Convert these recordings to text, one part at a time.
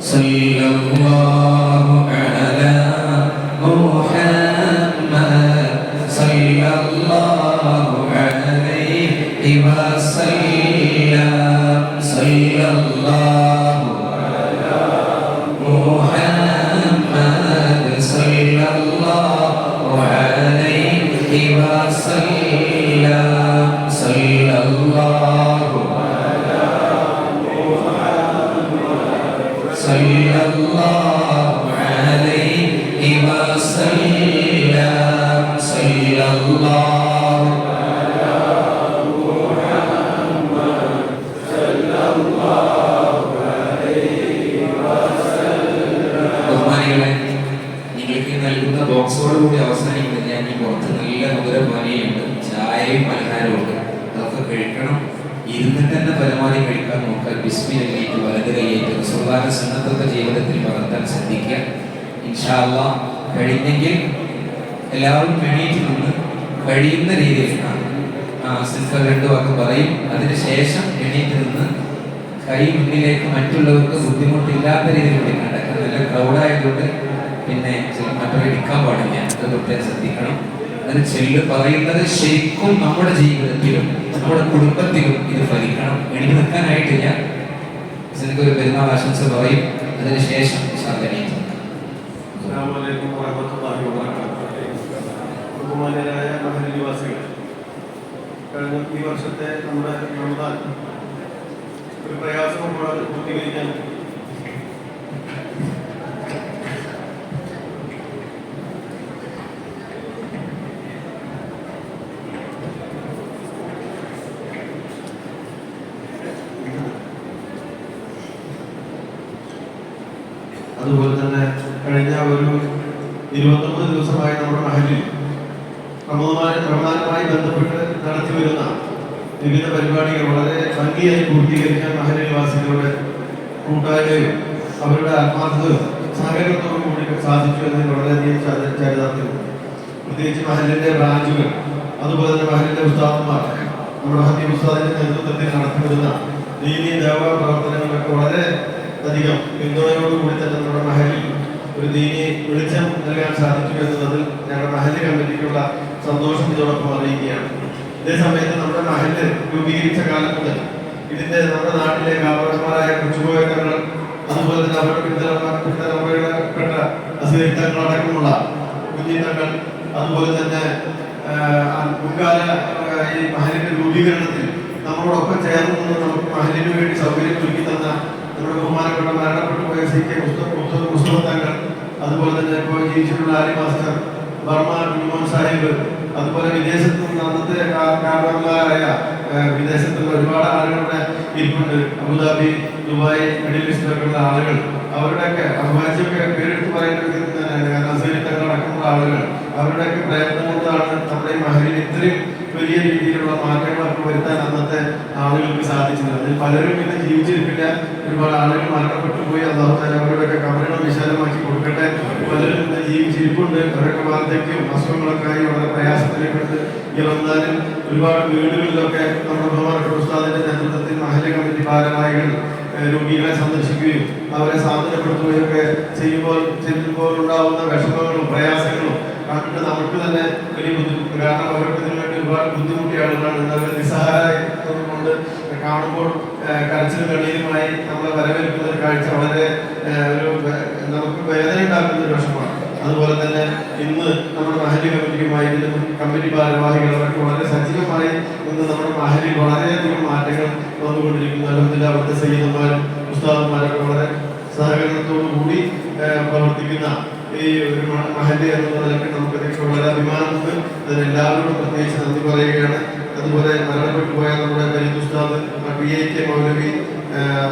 صلى الله എല്ലാവരും എണീറ്റ് നിന്ന് കഴിയുന്ന രീതിയിൽ. ആ രണ്ട് വാക്ക് പറയും. അതിനുശേഷം എണീറ്റ് നിന്ന് കൈ മുന്നിലേക്ക് മറ്റുള്ളവർക്ക് ബുദ്ധിമുട്ടില്ലാത്ത രീതിയിൽ നടക്കുക. നല്ല ക്രൗഡായതുകൊണ്ട് പിന്നെ മറ്റൊരു എടുക്കാൻ പാടില്ല. അത് പ്രത്യേകം ശ്രദ്ധിക്കണം. അതിന് ചെല്ല് പറയുന്നത് ശരിക്കും നമ്മുടെ ജീവിതത്തിലും നമ്മുടെ കുടുംബത്തിലും ഇത് ഫലിക്കണം. എനിക്ക് നിൽക്കാനായിട്ടില്ല. ഒരു പെരുന്നാൾ ആശംസ പറയും. അതിനുശേഷം സാധനീയം ബഹുമാന്യരായ മഹൽ നിവാസികൾ കഴിഞ്ഞ ഈ വർഷത്തെ നമ്മുടെ റമദാൻ ഒരു പ്രയാസം കൂടാതെ പൂർത്തീകരിക്കാൻ മഹലിന്റെ ബ്രാഞ്ചുകൾ അതുപോലെ തന്നെ മഹലിന്റെ ഉസ്താദന്മാർ. നമ്മുടെ ഹബീബ് ഉസ്താദിന്റെ നേതൃത്വത്തിൽ നടത്തിവരുന്ന ദീനി ദേവ പ്രവർത്തനങ്ങളൊക്കെ വളരെ അധികം പിന്തുണയോടുകൂടി തന്നെ നമ്മുടെ മഹലിൽ ഒരു ദീനി വെളിച്ചം നൽകാൻ സാധിച്ചു എന്നതിൽ ഞങ്ങളുടെ മഹൽ കമ്മിറ്റിക്കുള്ള സന്തോഷം ഇതോടൊപ്പം അറിയിക്കുകയാണ്. ഇതേ സമയത്ത് നമ്മുടെ മഹൽ രൂപീകരിച്ച കാലം മുതൽ ഇതിന്റെ നമ്മുടെ നാട്ടിലെ വ്യാപാരന്മാരായ കൊച്ചുപോയങ്ങൾ അതുപോലെ തന്നെ അവരുടെ പിന്തുണ പിന്തലമുറയിൽപ്പെട്ട അസുഖങ്ങൾ അടക്കമുള്ള കുഞ്ഞിത്തങ്ങൾ അതുപോലെ തന്നെ മുൻകാല ഈ മഹലിന്റെ രൂപീകരണത്തിൽ നമ്മളോടൊപ്പം ചേർന്ന് നിന്ന് നമുക്ക് മഹലിന് വേണ്ടി സൗകര്യം ഒരുക്കി തന്ന നമ്മുടെ ബഹുമാനപ്പെട്ട മരണപ്പെട്ടു പോയ സി കെ മുസ്തഫ തങ്ങൾ അതുപോലെ തന്നെ ഇപ്പോൾ ജീവിച്ചിട്ടുള്ള ആര്യ മാസ്റ്റർ ബർമ കുഞ്ഞുമോൻ സാഹിബ്. അതുപോലെ വിദേശത്ത് നിന്ന് അന്നത്തെ കാ- വിദേശത്തുള്ള ഒരുപാട് ആളുകളുടെ ഇരിപ്പുണ്ട്. അബുദാബി ദുബായ് മിഡിൽ ഈസ്റ്റിലൊക്കെയുള്ള ആളുകൾ. അവരുടെയൊക്കെ അഭിവാജ്യമൊക്കെ പേരെടുത്ത് പറയുന്ന അടക്കമുള്ള ആളുകൾ. അവരുടെയൊക്കെ പ്രയത്നം കൊണ്ടാണ് നമ്മുടെ ഈ മഹലിൽ ഇത്രയും വലിയ രീതിയിലുള്ള മാറ്റങ്ങളൊക്കെ വരുത്താൻ അന്നത്തെ ആളുകൾക്ക് സാധിച്ചത് അതിൽ പലരും ഇന്ന് ജീവിച്ചിരിപ്പില്ല ഒരുപാട് ആളുകൾ മരണപ്പെട്ടു പോയി അള്ളാഹുത്താല അവരുടെയൊക്കെ കബറുകൾ വിശാലമാക്കി കൊടുക്കട്ടെ. പലരും ഇന്ന് ജീവിച്ചിരിപ്പുണ്ട്. അവരൊക്കെ വാർദ്ധക്യം അസുഖങ്ങളൊക്കെ ആയി വളരെ പ്രയാസത്തിലേക്കുണ്ട് ഇറന്നാലും ഒരുപാട് വീടുകളിലൊക്കെ നമ്മുടെ ബഹുമാനപ്പെട്ട ഉസ്താദിന്റെ നേതൃത്വത്തിൽ മഹല കമ്മിറ്റി ഭാരവാഹികൾ രോഗികളെ സന്ദർശിക്കുകയും അവരെ സാന്ത്വനപ്പെടുത്തുകയും ഒക്കെ ചെയ്യുമ്പോൾ ചെല്ലുമ്പോൾ ഉണ്ടാവുന്ന വിഷമങ്ങളും പ്രയാസങ്ങളും കണ്ടിട്ട് നമുക്ക് തന്നെ വലിയ ബുദ്ധിമുട്ട്. കാരണം അവർക്ക് ഒരുപാട് ബുദ്ധിമുട്ടിയാണ്. അവർ നിസ്സഹായത്വം കൊണ്ട് കാണുമ്പോൾ കരച്ചിലും കണ്ണീരുമായി നമ്മളെ വരവേൽക്കുന്ന ഒരു കാഴ്ച വളരെ ഒരു നമുക്ക് വേദന ഉണ്ടാക്കുന്ന ഒരു വിഷമാണ് അതുപോലെ തന്നെ ഇന്ന് നമ്മുടെ മഹലി കമ്മിറ്റിയുമായി കമ്മിറ്റി ഭാരവാഹികൾ അവർക്ക് വളരെ സജീവമായി ഇന്ന് നമ്മുടെ മഹലിൽ വളരെയധികം മാറ്റങ്ങൾ വന്നുകൊണ്ടിരിക്കുന്നു. അല്ലെങ്കിൽ അവിടുത്തെ സയ്യിദന്മാരും ഉസ്താദന്മാരൊക്കെ വളരെ സഹകരണത്തോടു കൂടി പ്രവർത്തിക്കുന്ന ഈ ഒരു മഹലി എന്നുള്ള നിലയ്ക്ക് നമുക്ക് വളരെ അതിന് എല്ലാവരോടും പ്രത്യേകിച്ച് നന്ദി പറയുകയാണ്. അതുപോലെ മരണപ്പെട്ടു പോയ നമ്മുടെ കരിദുസ്താദ് ഉസ്താദ് പി എ കെ മൗലവി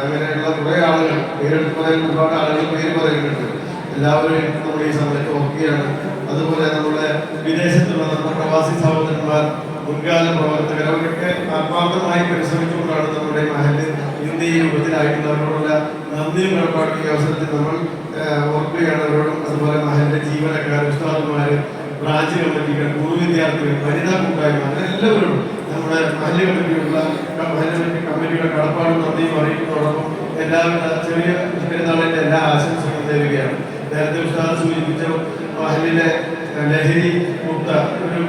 അങ്ങനെയുള്ള കുറെ ആളുകൾ പേരെടുത്ത് പറയാൻ ഒരുപാട് ആളുകൾ പേര് പറയുന്നുണ്ട്. എല്ലാവരും നമ്മൾ ഈ സമയത്ത് ഓർക്കുകയാണ്. അതുപോലെ നമ്മുടെ വിദേശത്തുള്ള നമ്മുടെ പ്രവാസി സഹോദരന്മാർ മുൻകാല പ്രവർത്തകർ അവരൊക്കെ ആത്മാർത്ഥമായി പരിശ്രമിച്ചുകൊണ്ടാണ് നമ്മുടെ മഹൽ ഇന്ന് ഈ രൂപത്തിലായിട്ടുള്ളവരോടുള്ള നന്ദിയും കടപ്പാടും ഈ അവസരത്തിൽ നമ്മൾ ഓർക്കുകയാണ് അവരോടും. അതുപോലെ മഹലിന്റെ ജീവനക്കാർ ഉസ്താദുമാര് ബ്രാഞ്ച് കമ്മിറ്റികൾ പൂർവ വിദ്യാർത്ഥികൾ വനിതാ കൂട്ടായ്മ അങ്ങനെ എല്ലാവരോടും നമ്മുടെ മഹല്ല് കമ്മിറ്റിയുള്ള മഹല്ല് കമ്മിറ്റിയുടെ കടപ്പാടും നന്ദിയും അറിയിക്കുന്നതോടൊപ്പം എല്ലാവിധ ചെറിയ പെരുന്നാളിന്റെ എല്ലാ ആശംസകളും തരികയാണ് നേരത്തെ ഉസ്താദ് സൂചിപ്പിച്ച മഹലിലെ ലഹരി മുക്ത ഒരു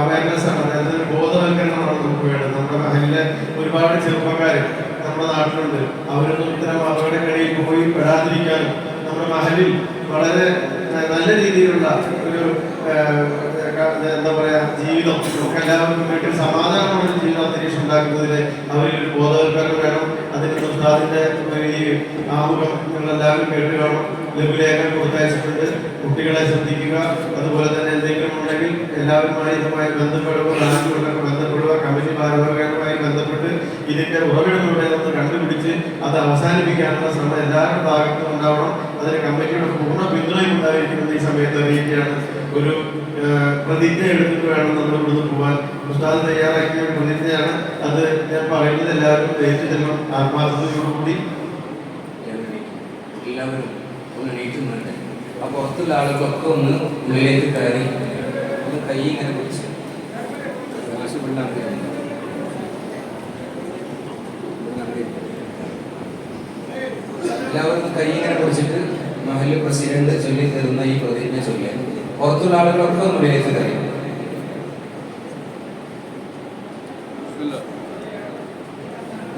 അവയർനെസ് ആണ് അതായത് ഒരു ബോധവൽക്കരണമാണ് നമുക്ക് വേണ്ടത് നമ്മുടെ മഹലിലെ ഒരുപാട് ചെറുപ്പക്കാർ നമ്മുടെ നാട്ടിലുണ്ട്. അവരൊന്നും ഇത്തരം അപകടങ്ങളിൽ പോയി പെടാതിരിക്കാനും നമ്മുടെ മഹലിൽ വളരെ നല്ല രീതിയിലുള്ള ഒരു എന്താ പറയാ ജീവിതം. നമുക്ക് എല്ലാവർക്കും വീട്ടിൽ സമാധാനമുള്ള ജീവിതം അന്തരീക്ഷം ഉണ്ടാക്കുന്നതിന് അവരിൽ ഒരു ബോധവൽക്കരണം വേണം. അതിന് ഉസ്താദിന്റെ ഈ ആമുഖം നിങ്ങൾ എല്ലാവരും കേട്ട് കാണും. ലഘുലേഖനം കൊടുത്തയച്ചിട്ടുണ്ട്. കുട്ടികളെ ശ്രദ്ധിക്കുക. അതുപോലെ തന്നെ എന്തെങ്കിലും ഉണ്ടെങ്കിൽ എല്ലാവരുമായി ഇതുമായി ബന്ധപ്പെടുക ബാങ്കുകളൊക്കെ ബന്ധപ്പെടുക. കമ്മിറ്റി ഭാരവാഹികളുമായി ബന്ധപ്പെട്ട് ഇതിന്റെ ഉറവിടം എവിടെയെന്ന് കണ്ടുപിടിച്ച് അത് അവസാനിപ്പിക്കാനുള്ള ശ്രമം എല്ലാവരുടെ ഭാഗത്തും ഉണ്ടാവണം. അതിന് കമ്മിറ്റിയുടെ പൂർണ പിന്തുണയും ഉണ്ടായിരിക്കുന്നത് ഈ സമയത്ത് അറിയിക്കുകയാണ്. ഒരു പ്രതിജ്ഞ എടുത്തിട്ട് വേണം നമ്മൾ ഇവിടുന്ന് പോകാൻ. ഉസ്താദ് തയ്യാറാക്കിയ ഒരു പ്രതിജ്ഞയാണ് അത് ഞാൻ പറയുന്നത് എല്ലാവരും ഏറ്റു ചെല്ലണം ആത്മാർത്ഥതയോടുകൂടി. എല്ലാവരും ഒന്ന് എണീറ്റുന്നുണ്ട് ആ പുറത്തുള്ള ആളുകളൊക്കെ ഒന്ന് ഉള്ളിലേക്ക് കയറി ഒന്ന് കൈ ഇങ്ങനെ പിടിച്ച് എല്ലാവരും കൈ ഇങ്ങനെ പിടിച്ചിട്ട് മഹൽ പ്രസിഡന്റ് ചൊല്ലി തീർന്ന ഈ പ്രതിജ്ഞ ചൊല്ലി. പുറത്തുള്ള ആളുകളൊക്കെ ഉള്ളിലേക്ക് കയറി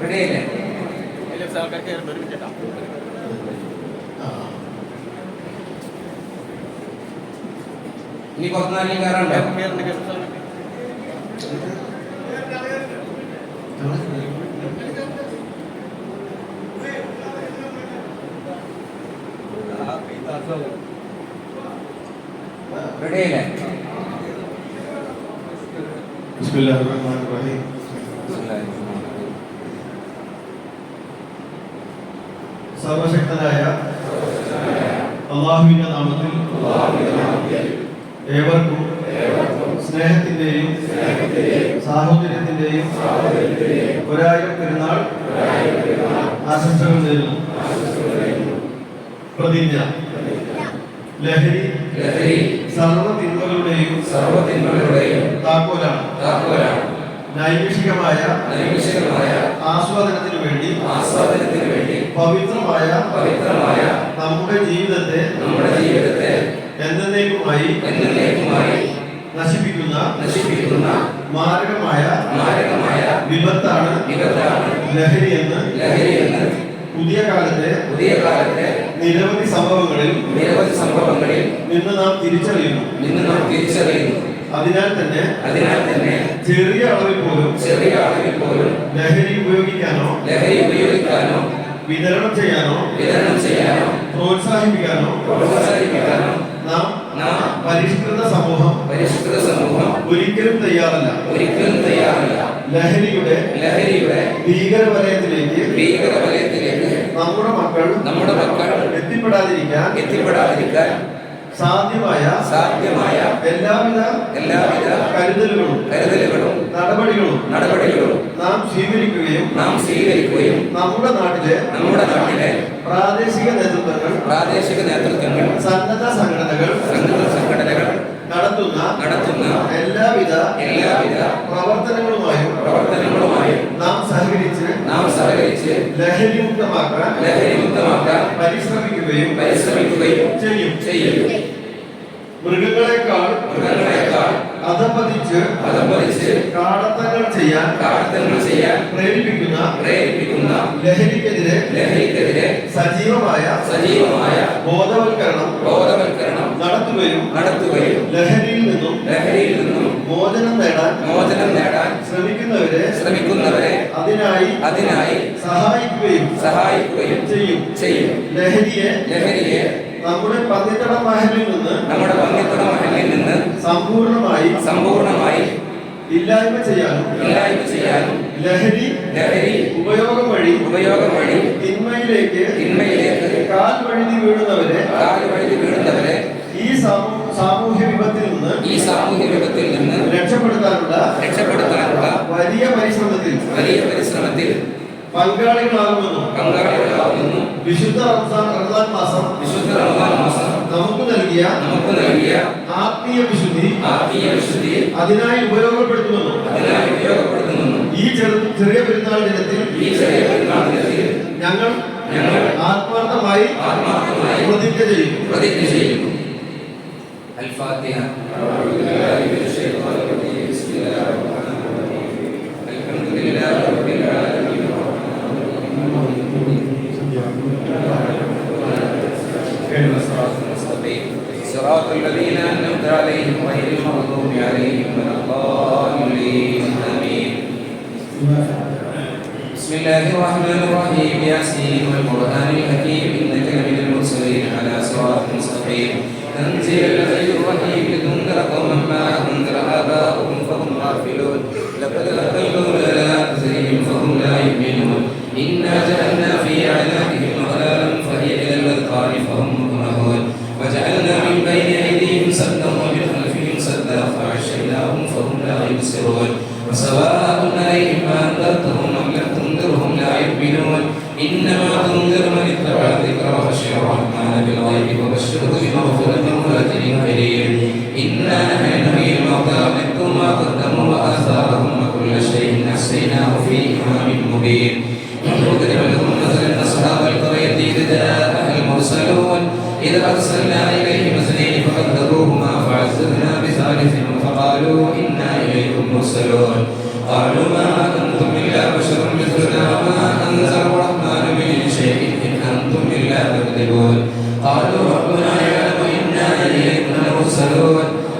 റെഡിയല്ലേ ഇനി പുറത്തു നാലിൽ കയറാണ്ടോ ബിസ്മില്ലാഹിർ റഹ്മാനിർ റഹീം സർവശക്തനായ അള്ളാഹുവിന്റെ നാമത്തിൽ ഏവർക്കും സ്നേഹത്തിന്റെയും സാഹോദര്യത്തിന്റെയും ഒരായിരം പെരുന്നാൾ ആശംസകൾ നേരുന്നു. പ്രതിജ്ഞ. ലഹരി ലഹരി സർവ തിന്മകളുടെയും സർവതിന്മകളുടെയും താക്കോലാണ്. താക്കോലാണ്. നൈമിഷികമായ നൈമിഷികമായ ആസ്വാദനത്തിനു വേണ്ടി ആസ്വാദനത്തിന് വേണ്ടി പവിത്രമായ പവിത്രമായ നമ്മുടെ ജീവിതത്തെ നമ്മുടെ ജീവിതത്തെ എന്നേക്കുമായി എന്നേക്കുമായി നശിപ്പിക്കുന്ന നശിപ്പിക്കുന്ന മാരകമായ മാരകമായ വിപത്താണ് വിപത്താണ് ലഹരി എന്ന് ലഹരി എന്ന് പുതിയ കാലത്തെ പുതിയ കാലത്തെ നിരവധി സംഭവങ്ങളിൽ നിരവധി സംഭവങ്ങളിൽ നിന്ന് നാം തിരിച്ചറിയുന്നു. നിന്ന് നാം തിരിച്ചറിയുന്നു. അതിനാൽ തന്നെ അതിനാൽ തന്നെ ചെറിയ അളവിൽ പോലും ചെറിയ അളവിൽ പോലും ലഹരി ഉപയോഗിക്കാനോ ലഹരി ഉപയോഗിക്കാനോ വിതരണം ചെയ്യാനോ വിതരണം ചെയ്യാനോ പ്രോത്സാഹിപ്പിക്കാനോ പ്രോത്സാഹിപ്പിക്കാനോ നാം നാം പരിഷ്കൃത സമൂഹം. പരിഷ്കൃത സമൂഹം. ഒരിക്കലും തയ്യാറല്ല. ഒരിക്കലും തയ്യാറല്ല. ലഹരിയുടെ ലഹരിയുടെ ഭീകരവലയത്തിലേക്ക് ഭീകരവലയത്തിലേക്ക് നമ്മുടെ മക്കൾ നമ്മുടെ മക്കൾ എത്തിപ്പെടാതിരിക്കാൻ എത്തിപ്പെടാതിരിക്കാൻ സാധ്യമായ സാധ്യമായ എല്ലാവിധ എല്ലാവിധ കരുതലുകളും കരുതലുകളും നടപടികളും നടപടികളും നാം സ്വീകരിക്കുകയും നാം സ്വീകരിക്കുകയും നമ്മുടെ നാട്ടിലെ നമ്മുടെ നാട്ടിലെ പ്രാദേശിക നേതൃത്വങ്ങൾ പ്രാദേശിക നേതൃത്വങ്ങൾ സന്നദ്ധ സംഘടനകൾ സന്നദ്ധ സംഘടനകൾ നടത്തുന്ന നടത്തുന്ന എല്ലാവിധ എല്ലാവിധ പ്രവർത്തനങ്ങളുമായും പ്രവർത്തനങ്ങളുമായും നാം സഹകരിച്ച് നാം സഹകരിച്ച് ലഹരിമുക്തമാക്കാൻ ലഹരിമുക്തമാക്കാൻ പരിശ്രമിക്കുകയും പരിശ്രമിക്കുകയും ചെയ്യും. ചെയ്യും. മൃഗങ്ങളെക്കാൾ മൃഗങ്ങളെക്കാൾ അധപതിച്ച് അധപതിച്ച് കാടത്തങ്ങൾ ചെയ്യാൻ കാടത്തങ്ങൾ ചെയ്യാൻ പ്രേരിപ്പിക്കുന്ന പ്രേരിപ്പിക്കുന്ന ലഹരിക്കെതിരെ ലഹരിക്കെതിരെ സജീവമായ സജീവമായ ബോധവൽക്കരണം ബോധവൽക്കരണം നടത്തുകയും കടത്തുകയും ലഹരിയിൽ നിന്നും ലഹരിയിൽ നിന്നും മോചനം നേടാൻ മോചനം നേടാൻ ശ്രമിക്കുന്നവരെ ശ്രമിക്കുന്നവരെ അതിനായി അതിനായി സഹായിക്കുകയും സഹായിക്കുകയും ചെയ്യും. ചെയ്യും. ലഹരിയെ ലഹരിയെ നമ്മുടെ പന്നിത്തട മഹലിൽ നിന്ന് നമ്മുടെ പന്നിത്തട മഹലിൽ നിന്ന് സമ്പൂർണമായി സമ്പൂർണമായി ഇല്ലായ്മ ചെയ്യാനും ഇല്ലായ്മ ചെയ്യാനും ലഹരി ലഹരി ഉപയോഗം വഴി ഉപയോഗം വഴി തിന്മയിലേക്ക് തിന്മയിലേക്ക് കാൽ വഴുതി വീഴുന്നവരെ കാലുവഴുതി വീഴുന്നവരെ ഈ സാമൂഹ്യ വിപത്തിൽ നിന്ന് ഈ സാമൂഹ്യ വിപത്തിൽ നിന്ന് രക്ഷപ്പെടുത്താനുള്ള രക്ഷപ്പെടുത്താനുള്ള വലിയ പരിശ്രമത്തിൽ വലിയ പരിശ്രമത്തിൽ പങ്കാളികളാകുന്നു പങ്കാളികളാകുന്നു വിശുദ്ധ റംസാൻ റമദാൻ മാസം വിശുദ്ധ റംസാൻ മാസം നമുക്ക് നൽകിയ നമുക്ക് നൽകിയ ആത്മീയ വിശുദ്ധി ആത്മീയ വിശുദ്ധി അതിനായി ഉപയോഗപ്പെടുത്തുന്നു അതിനായി ഉപയോഗപ്പെടുത്തുന്നു ഈ ചെറിയ പെരുന്നാൾ ദിനത്തിൽ ഈ ചെറിയ പെരുന്നാൾ ദിനത്തിൽ ഞങ്ങൾ ഞങ്ങൾ ആത്മാർത്ഥമായി പ്രതിജ്ഞ ചെയ്യുന്നു. പ്രതിജ്ഞ ചെയ്യുന്നു. الفاتحة. من الشيطان الرجيم بسم الله الرحمن الرحيم الحمد لله رب العالمين الرحمن الرحيم صراط الذين أنعمت عليهم غير المغضوب عليهم ولا الضالين. آمين. بسم الله الرحمن الرحيم. ياسين والقرآن الحكيم. إنك لمن المرسلين على صراط مستقيم. تنزيل غير الرحيم لتنذر قوما ما أنذر آباؤهم فهم غافلون. لقد اتينا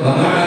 Amen.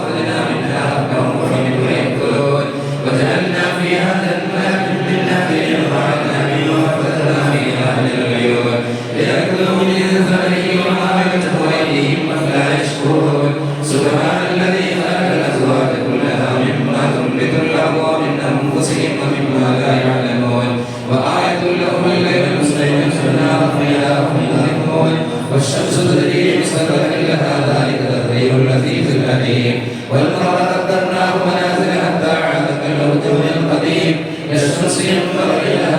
العزيز الحكيم. والقمر قدرناه منازل حتى عاد كالعرجون القديم. للشمس ينبغي لها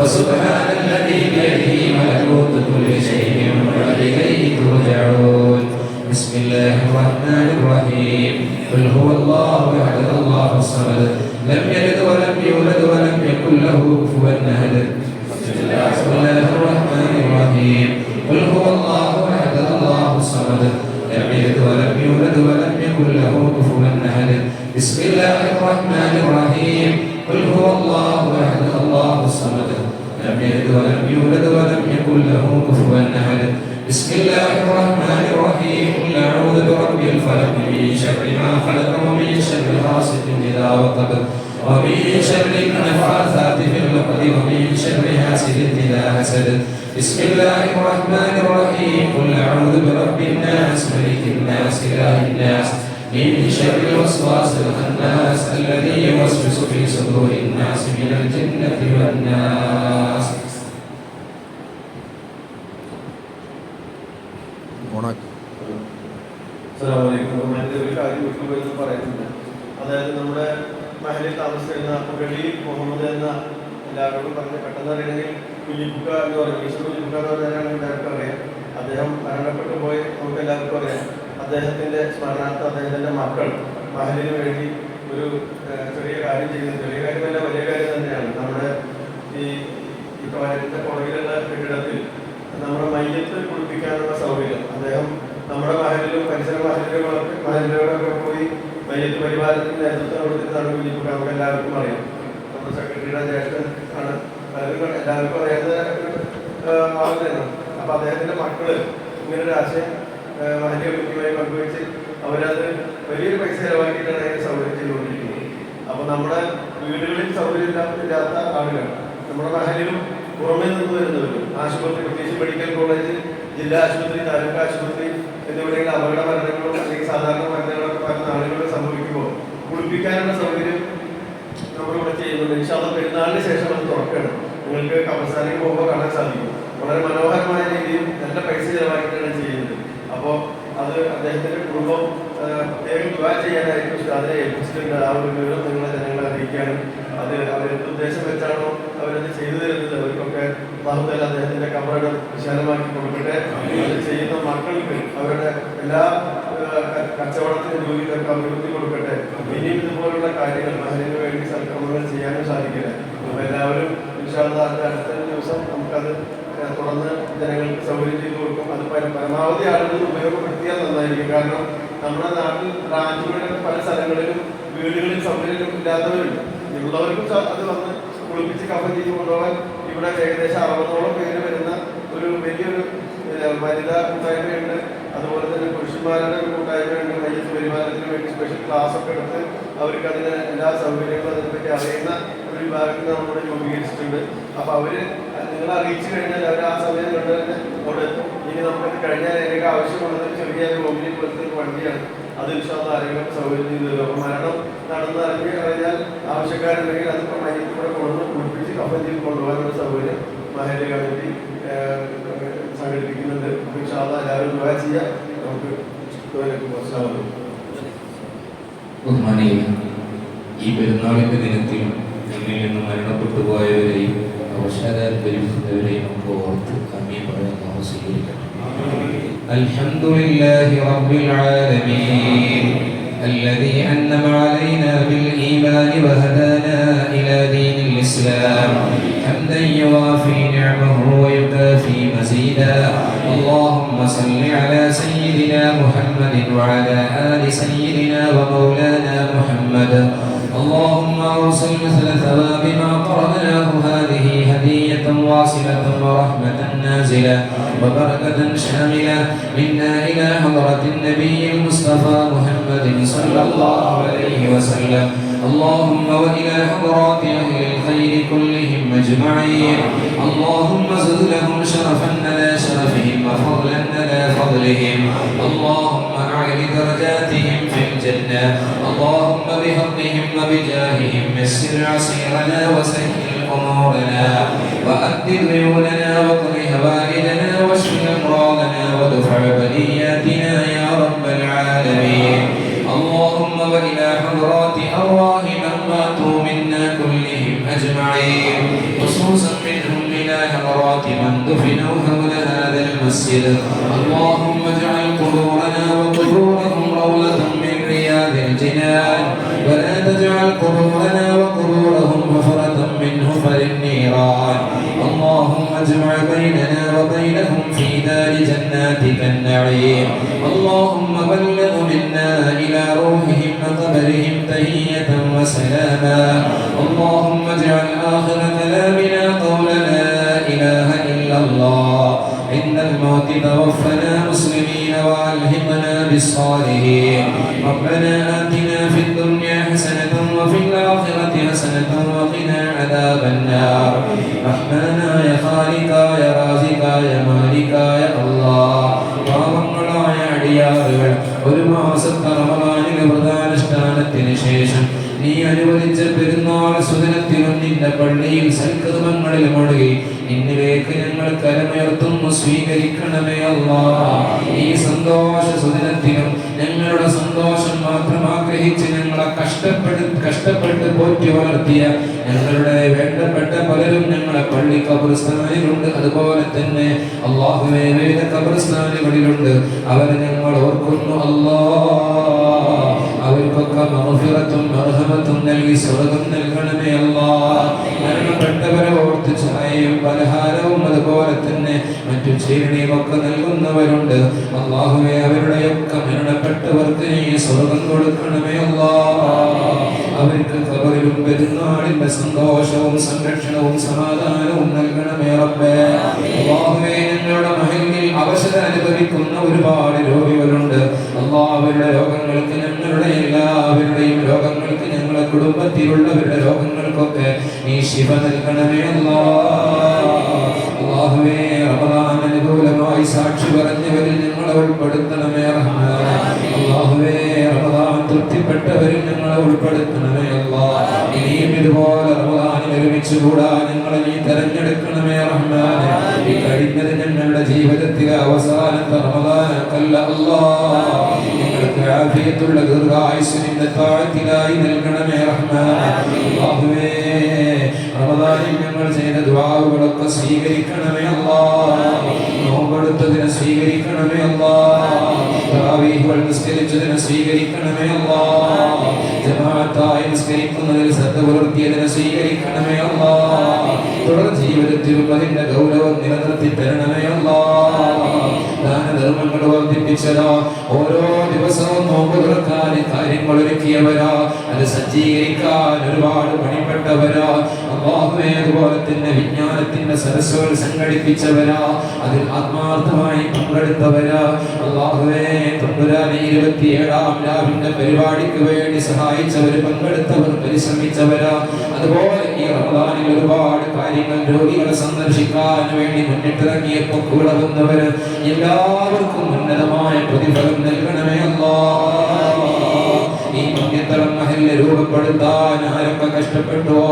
فسبحان الذي بيده ملكوت كل شيء وإليه ترجعون. بسم الله الرحمن الرحيم. قل هو الله أحد الله الصمد. لم يلد ولم يولد ولم يكن له كفوا أحد. بسم الله الرحمن الرحيم. الصمد لم يلد ولم يولد ولم يكن له كفوا أحد. بسم الله الرحمن الرحيم. قل هو الله أحد الله الصمد. لم يلد ولم يولد ولم يكن له كفوا أحد. بسم الله الرحمن الرحيم. قل أعوذ برب الفلق من شر ما خلق ومن شر غاسق إذا وقب. ومن شر النفاثات بسم الله الرحمن الرحيم قل اعوذ برب الناس ملك الناس اله الناس من شر الوسواس الخناس الذي يوسوس في صدور الناس من الجنه والناس ഓണാക്കി അസ്സലാമലൈക്കും ബഹുമാനത്തെ ഒരു കാര്യം വിട്ടുപോയെന്ന് പറയുന്നുണ്ട് അതായത് നമ്മുടെ മഹലിൽ താമസിക്കുന്ന മുരളി മുഹമ്മദ് എന്ന എല്ലാവരോടും പറഞ്ഞ് പെട്ടെന്ന് അറിയണമെങ്കിൽ കുഞ്ഞിപ്പുക്ക എന്ന് പറയും ഈശ്വർ കുഞ്ഞിപ്പുക്ക എന്ന് എല്ലാവർക്കും അറിയാം. അദ്ദേഹം മരണപ്പെട്ടു പോയി നമുക്ക് എല്ലാവർക്കും അറിയാം. അദ്ദേഹത്തിന്റെ സ്മരണാർത്ഥം അദ്ദേഹത്തിന്റെ മക്കൾ മഹലിന് വേണ്ടി ഒരു ചെറിയ കാര്യം ചെയ്യുന്നത് ചെറിയ കാര്യമല്ല വലിയ കാര്യം തന്നെയാണ്. നമ്മുടെ ഈ ഈ ടോയ്ലറ്റിന്റെ പുറകിലുള്ള കെട്ടിടത്തിൽ നമ്മുടെ മയ്യത്ത് കുളിപ്പിക്കാനുള്ള സൗകര്യം. അദ്ദേഹം നമ്മുടെ മഹലിലും പരിസര മഹലിലും മഹലിലൊക്കെ പോയി മയ്യത്ത് പരിപാലനത്തിന് നേതൃത്വം കൊടുത്തിട്ടാണ് കുഞ്ഞിക്കുട്ടി. നമുക്ക് എല്ലാവർക്കും അറിയാം. നമ്മുടെ സെക്രട്ടറിയുടെ ജ്യേഷ്ഠൻ ആണ് എല്ലാവർക്കും അദ്ദേഹത്തിന് ഒരു ആൾ തന്നെയാണ് അപ്പൊ അദ്ദേഹത്തിന്റെ മക്കൾ ഇങ്ങനെ ഒരു ആശയം വലിയ കുട്ടിയുമായി പങ്കുവെച്ച് അവരത് വലിയൊരു പൈസ ചെലവാക്കിയിട്ടാണ് അതിന് സൗകര്യം ചെയ്തുകൊണ്ടിരിക്കുന്നത്. അപ്പൊ നമ്മുടെ വീടുകളിൽ സൗകര്യം ഇല്ലാത്ത ആളുകൾ നമ്മുടെ മഹലിലും പുറമെ നിന്ന് വരുന്നവരും ആശുപത്രി പ്രത്യേകിച്ച് മെഡിക്കൽ കോളേജ് ജില്ലാ ആശുപത്രി താലൂക്ക് ആശുപത്രി എന്നിവിടെയുള്ള അപകട മരണങ്ങളും അല്ലെങ്കിൽ സാധാരണ മരണങ്ങളൊക്കെ പല നാളുകളിൽ സംഭവിക്കുമ്പോൾ കുളിപ്പിക്കാനുള്ള സൗകര്യം നമ്മളിവിടെ ചെയ്യുന്നുണ്ട്. ഇൻഷാല്ല പെരുന്നാളിന് ശേഷം അത് തുറക്കണം നിങ്ങൾക്ക് കമസാനിൽ പോകുമ്പോൾ കാണാൻ സാധിക്കും. വളരെ മനോഹരമായ രീതിയിൽ നല്ല പൈസ ചെലവാക്കിയിട്ടാണ് ചെയ്യുന്നത്. അപ്പോൾ അത് അദ്ദേഹത്തിന്റെ കുടുംബം പ്രത്യേകം ദുവാ ചെയ്യാനായിട്ട് ഉസ്താദിനെ ഏൽപ്പിച്ചിട്ടുണ്ട് ആ ഒരു വിവരം നിങ്ങളെ ജനങ്ങളെ അറിയിക്കാനും. അത് അവരുടെ ഉദ്ദേശം വെച്ചാണോ അവരത് ചെയ്തു തരുന്നത്? അവർക്കൊക്കെ ബാഹുദല അദ്ദേഹത്തിന്റെ കബറടം വിശാലമാക്കി കൊടുക്കട്ടെ. അത് ചെയ്യുന്ന മക്കൾക്ക് അവരുടെ എല്ലാ ആ, ക- കച്ചവടത്തിന് ജോലിയിലൊക്കെ അഭിവൃദ്ധി കൊടുക്കട്ടെ. ഇനിയും ഇതുപോലുള്ള കാര്യങ്ങൾ മഹലിന് വേണ്ടി സൽക്രമങ്ങൾ ചെയ്യാനും സാധിക്കട്ടെ അപ്പോൾ എല്ലാവരും ഇൻഷാല്ലാ അടുത്ത ദിവസം നമുക്കത് തുടർന്ന് ജനങ്ങൾക്ക് സൗകര്യം ചെയ്തു കൊടുക്കും. അത് പര- പരമാവധി ആളുകൾ ഉപയോഗപ്പെടുത്തിയാൽ നന്നായിരിക്കും. കാരണം നമ്മുടെ നാട്ടിൽ ബ്രാഞ്ചുകളിലും പല സ്ഥലങ്ങളിലും വീടുകളിൽ സൗകര്യം ഇല്ലാത്തവരുണ്ട്. ഉള്ളവർക്കും അത് വന്ന് കുളിപ്പിച്ച് കവർ ചെയ്ത് കൊണ്ടുപോകാൻ ഇവിടെ ഏകദേശം അറുപതോളം പേര് വരുന്ന ഒരു വലിയൊരു വനിതാ കൂട്ടായ്മയുണ്ട്. അതുപോലെ തന്നെ പുരുഷന്മാരുടെ ഒരു കൂട്ടായ്മയുണ്ട്. വലിയ പരിപാലനത്തിന് വേണ്ടി സ്പെഷ്യൽ ക്ലാസ് ഒക്കെ എടുത്ത് അവർക്ക് അതിന് എല്ലാ സൗകര്യങ്ങളും അതിനെപ്പറ്റി അറിയുന്ന ഒരു വിഭാഗത്തിൽ നമ്മളിവിടെ രൂപീകരിച്ചിട്ടുണ്ട്. അപ്പോൾ അവർ നിങ്ങൾ അറിയിച്ചു കഴിഞ്ഞാൽ അവർ ആ സമയം കണ്ടു തന്നെ അവിടെ എത്തും. ഇനി നമുക്ക് കഴിഞ്ഞാൽ എനിക്ക് ആവശ്യമുള്ളത് ചെറിയ റോമിനെ പോലത്തെ ഒരു വണ്ടിയാണ്. അത് ഇഷ്ടം ആരെങ്കിലും സൗകര്യം ചെയ്തു തരും. അപ്പോൾ മരണം നടന്ന് അറിഞ്ഞ് കഴിഞ്ഞാൽ ആവശ്യക്കാരുണ്ടെങ്കിൽ അത് മയ്യത്തിൽ കൂടെ കൊണ്ടുവന്ന് കുളിപ്പിച്ച് ചെയ്ത് കൊണ്ടുപോകാനുള്ള സൗകര്യം മഹേല കമ്മിറ്റി സംഘടിപ്പിക്കുന്നുണ്ട്. അപ്പോൾ ഇഷ്ടം എല്ലാവരും ദുബായ് ചെയ്യാം. നമുക്ക് ഈ പെരുന്നാളിന്റെ ദിനത്തിൽ നിങ്ങളിൽ നിന്ന് മരണപ്പെട്ടു പോയവരെയും അവശതാൽപര്യപ്പെട്ടവരെയും നമുക്ക് ഓർത്ത് അമ്മയെ പറയാൻ സ്വീകരിക്കണം الحمد لله رب العالمين الذي أنعم علينا بالإيمان وهدانا إلى دين الإسلام. حمدا يوافي نعمه ويكافي مزيدا. اللهم صل على سيدنا محمد وعلى آل سيدنا ومولانا محمد. اللهم أوصل مثل ثواب ما قرأناه هذه هدية واصلة ورحمة نازلة وبركة شاملة منا إلى حضرة النبي المصطفى محمد صلى الله عليه وسلم. اللهم وإلى حضرات أهل الخير كلهم أجمعين. اللهم زد لهم شرفا على شرفهم وفضلا على فضلهم. اللهم أعل درجاتهم الجنة اللهم بحقهم وبجاههم يسر عسيرنا وسهل أمورنا وأد ديوننا واقض هوائجنا واشف أمراضنا ودفع بلياتنا يا رب العالمين. اللهم وإلى حضرات أرواح من ماتوا منا كلهم أجمعين. خصوصا منهم إلى حضرات من دفنوا حول هذا المسجد. اللهم اجعل الجنان ولا تجعل قبورنا وقبورهم حفرة من حفر النيران اللهم اجمع بيننا وبينهم في دار جناتك النعيم. اللهم بلغ منا إلى روحهم وقبرهم تهية وسلاما. اللهم اجعل آخر كلامنا قول لا إله إلا الله. عند الموت توفنا مسلمين. وألهمنا بالصالحين ربنا آتنا في الدنيا حسنة وفي الآخرة حسنة وقنا عذاب النار رحمنا يا خالقا يا رازقا يا مالكا يا الله പാവങ്ങളായ അടിയാറുകൾ ഒരു മാസത്തെ റമദാനിലെ വ്രതാനുഷ്ഠാനത്തിന് ശേഷം നീ അനുവദിച്ച പെരുന്നാൾ സുദിനത്തിലും നിന്റെ പള്ളിയിൽ സൽക്കർമ്മങ്ങളിൽ മുഴുകി നിന്നിലേക്ക് ഞങ്ങൾ കരമേർത്തുന്നു സ്വീകരിക്കണമേ അല്ലാ ഈ സന്തോഷ സുദിനത്തിലും ഞങ്ങളുടെ സന്തോഷം മാത്രം ആഗ്രഹിച്ച് ഞങ്ങളെ കഷ്ടപ്പെട്ട് കഷ്ടപ്പെട്ട് പോറ്റി വളർത്തിയ ഞങ്ങളുടെ വേണ്ടപ്പെട്ട പലരും ഞങ്ങളെ പള്ളി കബർസ്ഥാനിലുണ്ട്. അതുപോലെ തന്നെ അള്ളാഹുവിനെ വേദ കബർസ്ഥാനുകളിലുണ്ട്. അവരെ ഞങ്ങൾ ഓർക്കുന്നു അല്ലാ അവർക്കൊക്കെ മനുഷ്യത്വം മർഹമത്തും നൽകി സ്വർഗം നൽകണമേ അല്ലാ മരണപ്പെട്ടവരെ ഓർത്ത് ചായയും പലഹാരവും അതുപോലെ തന്നെ മറ്റു ചീരണിയും ഒക്കെ നൽകുന്നവരുണ്ട്. അള്ളാഹുവെ അവരുടെയൊക്കെ മരണപ്പെട്ടവർക്ക് നീ സ്വർഗം കൊടുക്കണമേ അല്ലാ. അവർക്ക് കബറിലും പെരുന്നാളിന്റെ സന്തോഷവും സംരക്ഷണവും സമാധാനവും നൽകണമേ റബ്ബേ. അള്ളാഹുവേ ഞങ്ങളുടെ മഹലിൽ അവശത അനുഭവിക്കുന്ന ഒരുപാട് രോഗികളുണ്ട്. അള്ളാഹുവരുടെ രോഗങ്ങൾക്ക് ഞങ്ങളുടെ എല്ലാവരുടെയും രോഗങ്ങൾക്ക് ഞങ്ങളുടെ കുടുംബത്തിലുള്ളവരുടെ രോഗങ്ങൾക്കൊക്കെ നീ ശിവ നൽകണമേ അല്ലാ അള്ളാഹുവേ റമദാൻ അനുകൂലമായി സാക്ഷി പറഞ്ഞവരിൽ ഞങ്ങളെ ഉൾപ്പെടുത്തണമേ റഹ്മാനെ അള്ളാഹുവേ തൃപ്തിപ്പെട്ടവരിൽ ഞങ്ങളെ ഉൾപ്പെടുത്തണമേ അല്ലാ? ഇനിയും ഇതുപോലെ റമദാനിൽ ഒരുമിച്ച് ഞങ്ങളെ നീ തെരഞ്ഞെടുക്കണമേ റഹ്മാനെ. ഈ കഴിഞ്ഞത് ഞങ്ങളുടെ ജീവിതത്തിലെ അവസാനത്തെ റമദാനക്കല്ല. അല്ലാ ഞങ്ങൾക്ക് ആഫിയത്തുള്ള ദീർഘായുസിന്റെ താഴ്ത്തിലായി നൽകണമേ റഹ്മാനെ. റമദാനിൽ ഞങ്ങൾ ചെയ്ത ദുആകളൊക്കെ സ്വീകരിക്കണമേ അല്ലാ. നോമ്പെടുത്തതിനെ സ്വീകരിക്കണമേ അല്ലാ. തറാവീഹുകൾ നിസ്കരിച്ചതിനെ സ്വീകരിക്കണമേ അല്ലാ. ജമാഅത്തായി നിസ്കരിക്കുന്നതിൽ ശ്രദ്ധ പുലർത്തിയതിനെ സ്വീകരിക്കണമേ അല്ലാ. തുടർ ജീവിതത്തിലും അതിന്റെ ഗൗരവം നിലനിർത്തി തരണമേ അല്ലാ. ദാനധർമ്മങ്ങൾ വർദ്ധിപ്പിച്ചതാ. ഓരോ ദിവസവും നോമ്പ് തുറക്കാൻ കാര്യങ്ങൾ ഒരുക്കിയവരാ. അത് സജ്ജീകരിക്കാൻ ഒരുപാട് പണിപ്പെട്ടവരാ. അള്ളാഹുവേ അതുപോലെ വിജ്ഞാനത്തിന്റെ സരസ്വൽ സംഘടിപ്പിച്ചവരാ അതിൽ ആത്മാർത്ഥമായി പങ്കെടുത്തവരാ. അള്ളാഹുവേ തമ്പുരാനെ ഇരുപത്തിയേഴാം രാവിന്റെ പരിപാടിക്ക് വേണ്ടി സഹായിച്ചവർ പങ്കെടുത്തവർ പരിശ്രമിച്ചവരാ. അതുപോലെ ഈ റമദാനിൽ ഒരുപാട് കാര്യങ്ങൾ രോഗികളെ സന്ദർശിക്കാൻ വേണ്ടി മുന്നിട്ടിറങ്ങിയപ്പോൾ കൂടെ വന്നവര് എല്ലാവർക്കും ഉന്നതമായ പ്രതിഫലം നൽകണമേ അല്ലാ മഹല്ല് രൂപപ്പെടുത്താൻ ആരൊക്കെ കഷ്ടപ്പെട്ടുവോ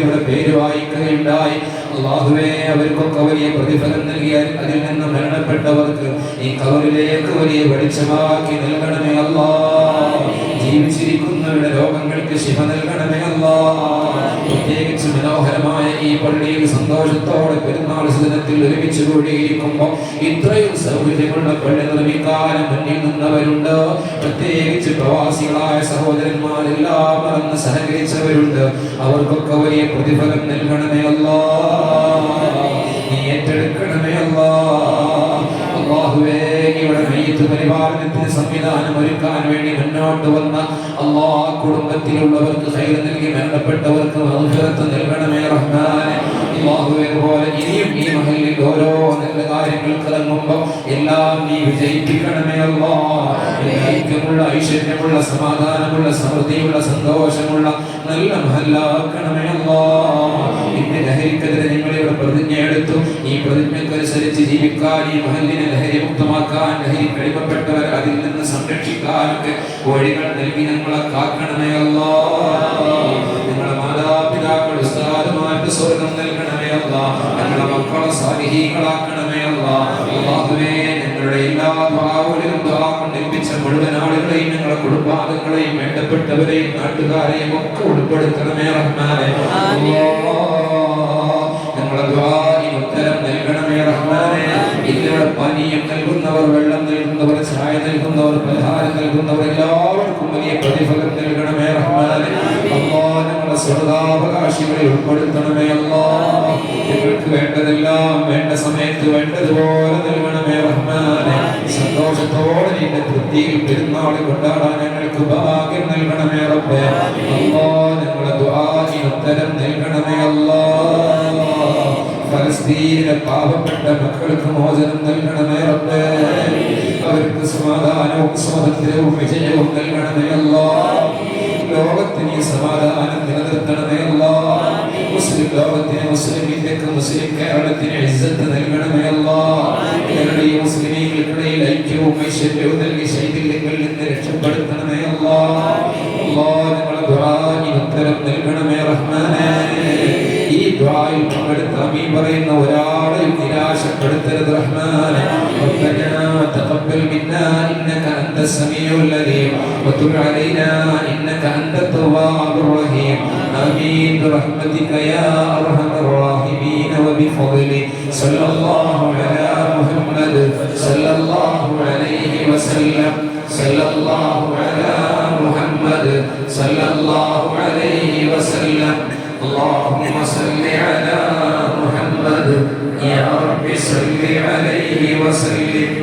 ഇവിടെ പേര് വായിക്കുകയുണ്ടായി. അള്ളാഹുവേ അവർക്കൊക്കെ വലിയ പ്രതിഫലം നൽകിയാൽ അതിൽ നിന്ന് മരണപ്പെട്ടവർക്ക് ഈ കവറിലേക്ക് വലിയ വെളിച്ചമാക്കി നൽകണമേ അല്ലാ ജീവിച്ചിരിക്കുന്നവരുടെ രോഗങ്ങൾക്ക് ശിവ നൽകണമേ അല്ലാ പ്രത്യേകിച്ച് മനോഹരമായ ഈ പള്ളിയിൽ സന്തോഷത്തോടെ പെരുന്നാൾ സദനത്തിൽ ഒരുമിച്ച് കൂടിയിരിക്കുമ്പോൾ ഇത്രയും സൗകര്യമുള്ള പള്ളി നിർമ്മിക്കാൻ മുന്നിൽ നിന്നവരുണ്ട്. പ്രത്യേകിച്ച് പ്രവാസികളായ സഹോദരന്മാരെല്ലാം മറന്ന് സഹകരിച്ചവരുണ്ട്. അവർക്കൊക്കെ വലിയ പ്രതിഫലം നൽകണമേ അല്ലാ. നീ ഏറ്റെടുക്കണമേ അല്ലാ. അള്ളാഹുവേ ഇവിടെ മയ്യത്ത് പരിപാലനത്തിന് സംവിധാനം ഒരുക്കാൻ വേണ്ടി മുന്നോട്ട് വന്ന അള്ളാ കുടുംബത്തിലുള്ളവർക്ക് ഹൈർ നൽകി മരണപ്പെട്ടവർക്ക് മഹുഫിറത്ത് നൽകണമേ റഹ്മാനെ. പോലെ ഇനിയും ഈ മഹലിൽ ഓരോ നല്ല കാര്യങ്ങൾക്ക് ഇറങ്ങുമ്പോൾ എല്ലാം നീ വിജയിപ്പിക്കണമേ അല്ലാ. ഐക്യമുള്ള ഐശ്വര്യമുള്ള സമാധാനമുള്ള സമൃദ്ധിയുള്ള സന്തോഷമുള്ള നല്ല മഹല്ലാക്കണമേ അല്ലാ. ഇന്ന് ലഹരിക്കെതിരെ നിങ്ങൾ ഇവിടെ പ്രതിജ്ഞ എടുത്തു? ഈ പ്രതിജ്ഞക്കനുസരിച്ച് ജീവിക്കാൻ ഈ മഹലിനെ ലഹരി മുക്തമാക്കാൻ ലഹരി കഴിവപ്പെട്ടവർ അതിൽ നിന്ന് സംരക്ഷിക്കാനൊക്കെ വഴികൾ നൽകി ഞങ്ങളെ കാക്കണമേ അല്ലാ. നിങ്ങളെ മാതാപിതാക്കൾ ഉസ്താദുമാർക്ക് സ്വർഗം നൽകണമേ അല്ല. ഞങ്ങളുടെ മക്കളെ സാലിഹീകളാക്കണമേ അല്ലാ. അല്ലാഹുവേ ഞങ്ങളുടെ എല്ലാ ഭാവങ്ങളിലും ദുആ നിർമ്മിച്ച മുഴുവൻ ആളുകളെയും ഞങ്ങളുടെ കുടുംബാംഗങ്ങളെയും വേണ്ടപ്പെട്ടവരെയും നാട്ടുകാരെയും ഒക്കെ ഉൾപ്പെടുത്തണമേ റഹ്മാനെ. അല്ലാ ഞങ്ങളുടെ ദ്വാരിന് ഉത്തരം നൽകണമേ റഹ്മാനെ. ഇതിലൂടെ പാനീയം നൽകുന്നവർ വെള്ളം നൽകുന്നവർ ചായ നൽകുന്നവർ പലഹാരം നൽകുന്നവർ എല്ലാവർക്കും വലിയ പ്രതിഫലം നൽകണമേ റഹ്മാനെ. അല്ലാ ഞങ്ങളുടെ സ്വതാവകാശികളെ ഉൾപ്പെടുത്തണമേ അല്ലാ ഞങ്ങൾക്ക് വേണ്ടതെല്ലാം വേണ്ട സമയത്ത് വേണ്ടതുപോലെ നൽകണമേ റഹ്മാനെ. സന്തോഷത്തോടെ നിന്റെ തൃപ്തിയിൽ പെരുന്നാൾ കൊണ്ടാടാൻ ഞങ്ങൾക്ക് ഭാഗ്യം നൽകണമേ റബ്ബേ. അല്ലാ ഞങ്ങളുടെ ദുആഇന് ഉത്തരം നൽകണമേ അല്ലാ ഫലസ്തീനിലെ പാവപ്പെട്ട മക്കൾക്ക് മോചനം നൽകണമേ റബ്ബേ. അവർക്ക് സമാധാനവും സ്വാതന്ത്ര്യവും വിജയവും നൽകണമേ അല്ലാ ലോകത്തിന് സമാധാനം السميع الذي وتب علينا إنك أنت التواب الرحيم آمين برحمتك يا أرحم الراحمين وبفضلك صلى الله على محمد صلى الله عليه وسلم صلى الله على محمد صلى الله عليه وسلم اللهم صل على محمد يا رب صل عليه وسلم